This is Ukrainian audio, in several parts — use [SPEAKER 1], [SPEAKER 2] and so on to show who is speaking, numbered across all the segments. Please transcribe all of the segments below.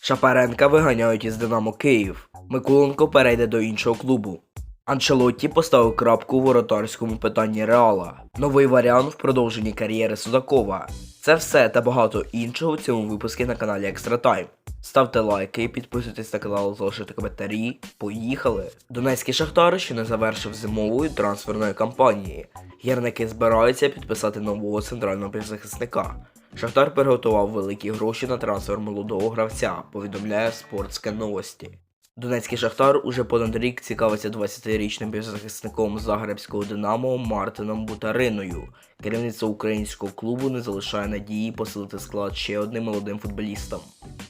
[SPEAKER 1] Шапаренка виганяють із Динамо Київ. Миколенко перейде до іншого клубу. Анчелотті поставив крапку у воротарському питанні Реала. Новий варіант в продовженні кар'єри Судакова. Це все та багато іншого в цьому випуску на каналі Extra Time. Ставте лайки, підписуйтесь на канал, залишайте коментарі. Поїхали! Донецький Шахтар ще не завершив зимової трансферної кампанії. Гірники збираються підписати нового центрального півзахисника. Шахтар приготував великі гроші на трансфер молодого гравця, повідомляє спортське новості. Донецький Шахтар уже понад рік цікавиться 20-річним півзахисником Загребського Динамо Мартином Бутариною. Керівництво українського клубу не залишає надії посилити склад ще одним молодим футболістом.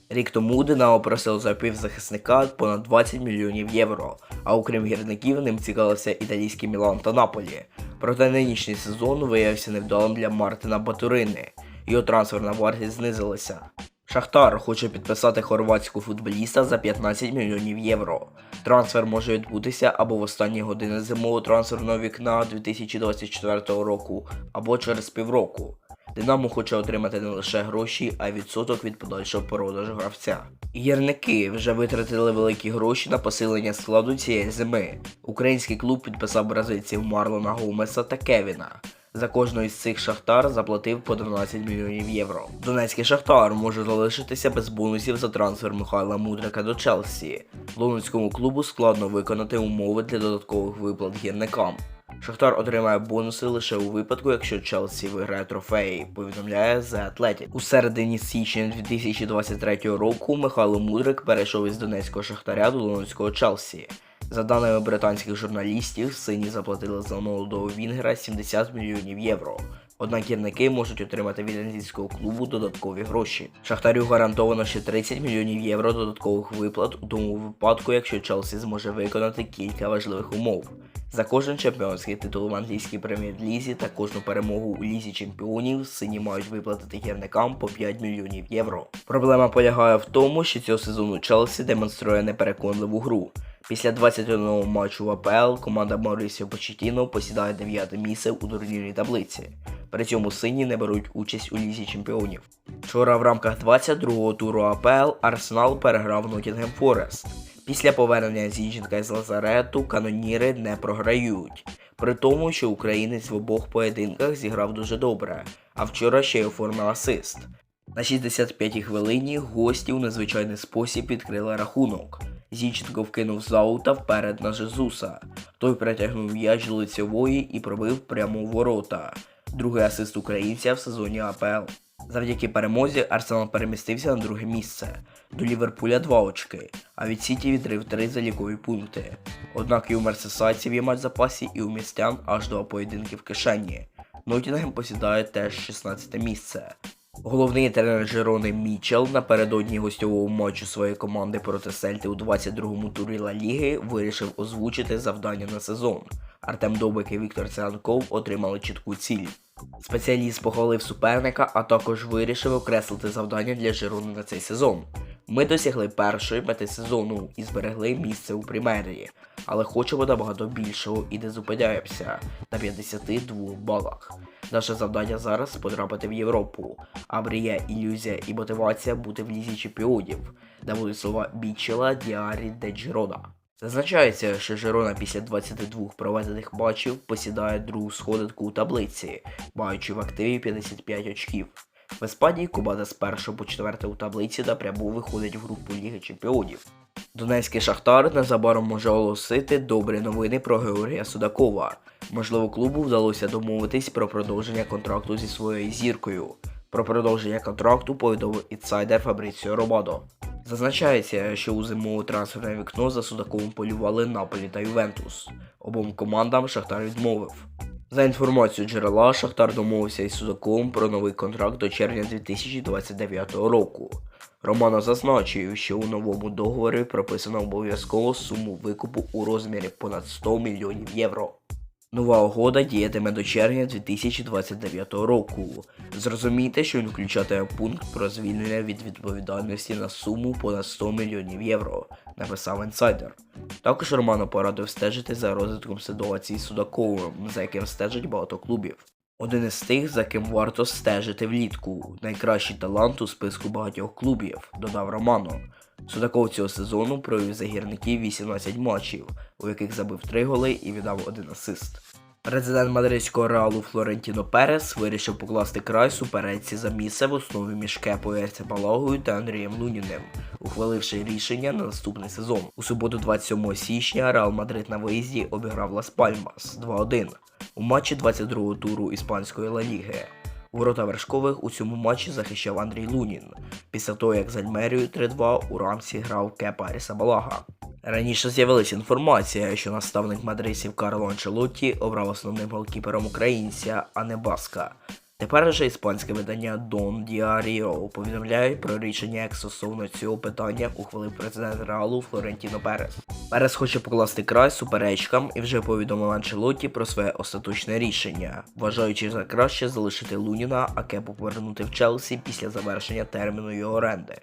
[SPEAKER 1] Рік тому Динамо просило за півзахисника понад 20 мільйонів євро, а окрім гірників ним цікавився італійський Мілан та Наполі. Проте нинішній сезон виявився невдалим для Мартина Батурини. Його трансферна вартість знизилася. Шахтар хоче підписати хорватського футболіста за 15 мільйонів євро. Трансфер може відбутися або в останні години зимового трансферного вікна 2024 року, або через півроку. Динамо хоче отримати не лише гроші, а й відсоток від подальшого продажу гравця. Гірники вже витратили великі гроші на посилення складу цієї зими. Український клуб підписав бразильців Марлона Гомеса та Кевіна. За кожного із цих шахтар заплатив по 12 мільйонів євро. Донецький шахтар може залишитися без бонусів за трансфер Михайла Мудрика до Челсі. Лондонському клубу складно виконати умови для додаткових виплат гірникам. Шахтар отримає бонуси лише у випадку, якщо Челсі виграє трофеї, повідомляє The Athletic. У середині січня 2023 року Михайло Мудрик перейшов із донецького шахтаря до лондонського Челсі. За даними британських журналістів, сині заплатили за молодого Вінгера 70 мільйонів євро. Однак гірники можуть отримати від англійського клубу додаткові гроші. Шахтарю гарантовано ще 30 мільйонів євро додаткових виплат у тому випадку, якщо Челсі зможе виконати кілька важливих умов. За кожен чемпіонський титул в англійській прем'єр-лізі та кожну перемогу у лізі чемпіонів сині мають виплатити гірникам по 5 мільйонів євро. Проблема полягає в тому, що цього сезону Челсі демонструє непереконливу гру. Після 21 матчу в АПЛ команда Маурісіо Почетіно посідає 9 місце у турнірній таблиці. При цьому сині не беруть участь у лізі чемпіонів. Вчора в рамках 22-го туру АПЛ Арсенал переграв Нотінгем Форест. Після повернення Зінченка із Лазарету каноніри не програють. При тому, що українець в обох поєдинках зіграв дуже добре, а вчора ще й оформив асист. На 65-й хвилині гості у незвичайний спосіб відкрили рахунок. Зінченко вкинув з аута вперед на Жезуса. Той притягнув м'яч до лицьової і пробив прямо у ворота. Другий асист українця в сезоні АПЛ. Завдяки перемозі Арсенал перемістився на друге місце. До Ліверпуля 2 очки, а від Сіті відрив 3 залікові пункти. Однак і у мерсесайців є матч запасі, і у містян аж два поєдинки в кишені. Нотінгем посідає теж 16 місце. Головний тренер Жерони Мічел напередодні гостьового матчу своєї команди проти Сельти у 22-му турі Ла Ліги вирішив озвучити завдання на сезон. Артем Добик і Віктор Циганков отримали чітку ціль. Спеціаліст похвалив суперника, а також вирішив окреслити завдання для Жерони на цей сезон. Ми досягли першої мети сезону і зберегли місце у прем'єрі, але хочемо набагато більшого і не зупиняємося на 52 балах. Наше завдання зараз потрапити в Європу, а мрія, ілюзія і мотивація бути в лізі чемпіонів, наводить слова Бічела Діарі де Джерона. Зазначається, що Жерона після 22 проведених матчів посідає другу сходинку у таблиці, маючи в активі 55 очків. В Іспанії команда з 1 по 4 у таблиці напряму виходить в групу Ліги Чемпіонів. Донецький Шахтар незабаром може оголосити добрі новини про Георгія Судакова. Можливо, клубу вдалося домовитись про продовження контракту зі своєю зіркою. Про продовження контракту повідомив інсайдер Фабріціо Ромадо. Зазначається, що у зимове трансферне вікно за Судаковим полювали Наполі та Ювентус. Обом командам Шахтар відмовив. За інформацією джерела, Шахтар домовився із Судаком про новий контракт до червня 2029 року. Романо зазначив, що у новому договорі прописано обов'язково суму викупу у розмірі понад 100 мільйонів євро. Нова угода діятиме до червня 2029 року. Зрозумійте, що він включатиме пункт про звільнення від відповідальності на суму понад 100 мільйонів євро, написав інсайдер. Також Романо порадив стежити за розвитком ситуації з Судаковим, за яким стежать багато клубів. Один із тих, за ким варто стежити влітку. Найкращий талант у списку багатьох клубів, додав Романо. Судаков цього сезону провів за гірників 18 матчів, у яких забив 3 голи і віддав один асист. Президент мадридського реалу Флорентіно Перес вирішив покласти край суперечці за місце в основі між Кепою Ерцебалагою та Андрієм Луніним, ухваливши рішення на наступний сезон. У суботу 27 січня Реал Мадрид на виїзді обіграв Лас Пальмас 2-1 у матчі 22-го туру іспанської Ла Ліги. Ворота вершкових у цьому матчі захищав Андрій Лунін, після того як з Альмерією 3-2 у рамці грав Кепа Арісабалага. Раніше з'явилася інформація, що наставник мадридців Карло Анчелотті обрав основним голкіпером українця, а не Баска. Тепер же іспанське видання Don Diario повідомляє про рішення, як стосовно цього питання ухвалив президент Реалу Флорентіно Перес. Перес хоче покласти край суперечкам і вже повідомив Анчелоті про своє остаточне рішення, вважаючи за краще залишити Луніна, а Кепу повернути в Челсі після завершення терміну його оренди.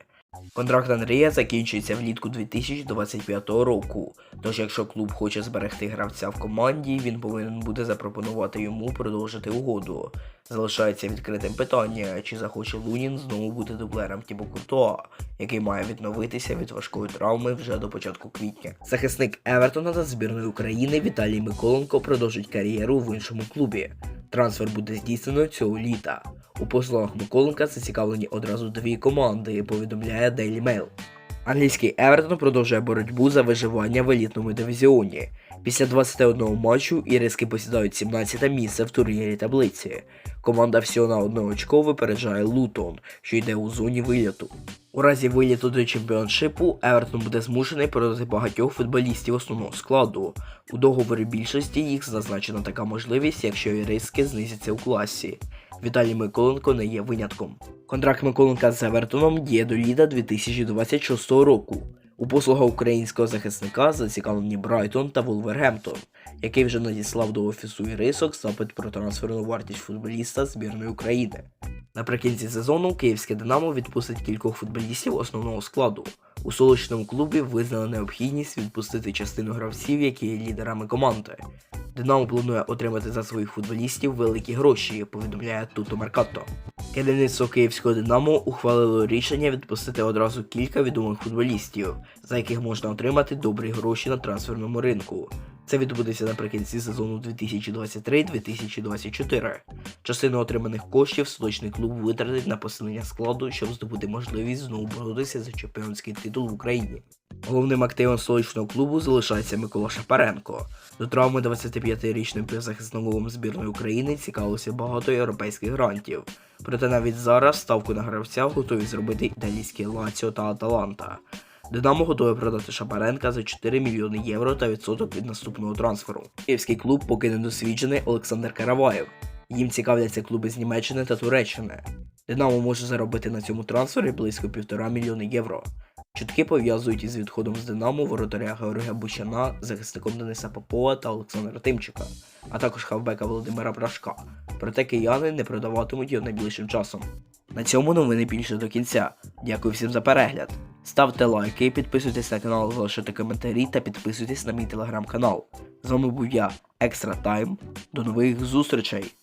[SPEAKER 1] Контракт Андрія закінчується влітку 2025 року. Тож, якщо клуб хоче зберегти гравця в команді, він повинен буде запропонувати йому продовжити угоду. Залишається відкритим питання, чи захоче Лунін знову бути дублером Тібо Куртоа, який має відновитися від важкої травми вже до початку квітня. Захисник Евертона та збірної України Віталій Миколенко продовжить кар'єру в іншому клубі. Трансфер буде здійснено цього літа. У послугах Миколенка зацікавлені одразу дві команди, повідомляє Daily Mail. Англійський Евертон продовжує боротьбу за виживання в елітному дивізіоні. Після 21 матчу іриски посідають 17 місце в турнірі таблиці. Команда всього на одне очко випереджає Лутон, що йде у зоні виліту. У разі виліту до чемпіоншипу Евертон буде змушений продати багатьох футболістів основного складу. У договорі більшості їх зазначена така можливість, якщо іриски знизяться у класі. Віталій Миколенко не є винятком. Контракт Миколенка з Евертоном діє до літа 2026 року. У послуга українського захисника зацікавлені Брайтон та Вулвергемптон, який вже надіслав до офісу Ірисок запит про трансферну вартість футболіста збірної України. Наприкінці сезону київське Динамо відпустить кількох футболістів основного складу. У столичному клубі визнали необхідність відпустити частину гравців, які є лідерами команди. Динамо планує отримати за своїх футболістів великі гроші, повідомляє Туто Меркато. Керівництво київського Динамо ухвалило рішення відпустити одразу кілька відомих футболістів, за яких можна отримати добрі гроші на трансферному ринку. Це відбудеться наприкінці сезону 2023-2024. Частину отриманих коштів столичний клуб витратить на посилення складу, щоб здобути можливість знову боротися за чемпіонський титул в Україні. Головним активом столичного клубу залишається Микола Шапаренко. До травми 25-річним півзахисником збірної України цікавилося багато європейських грантів. Проте навіть зараз ставку на гравця готові зробити італійські Лаціо та Аталанта. Динамо готове продати Шапаренка за 4 мільйони євро та відсоток від наступного трансферу. Київський клуб поки недосвідчений Олександр Караваєв. Їм цікавляться клуби з Німеччини та Туреччини. Динамо може заробити на цьому трансфері близько півтора мільйони євро. Чутки пов'язують із відходом з Динамо воротаря Георгія Бучана, захисником Дениса Попова та Олександра Тимчика, а також хавбека Володимира Брашка. Проте кияни не продаватимуть його найближчим часом. На цьому новини більше до кінця. Дякую всім за перегляд. Ставте лайки, підписуйтесь на канал, залишайте коментарі та підписуйтесь на мій телеграм-канал. З вами був я, Екстра Тайм. До нових зустрічей!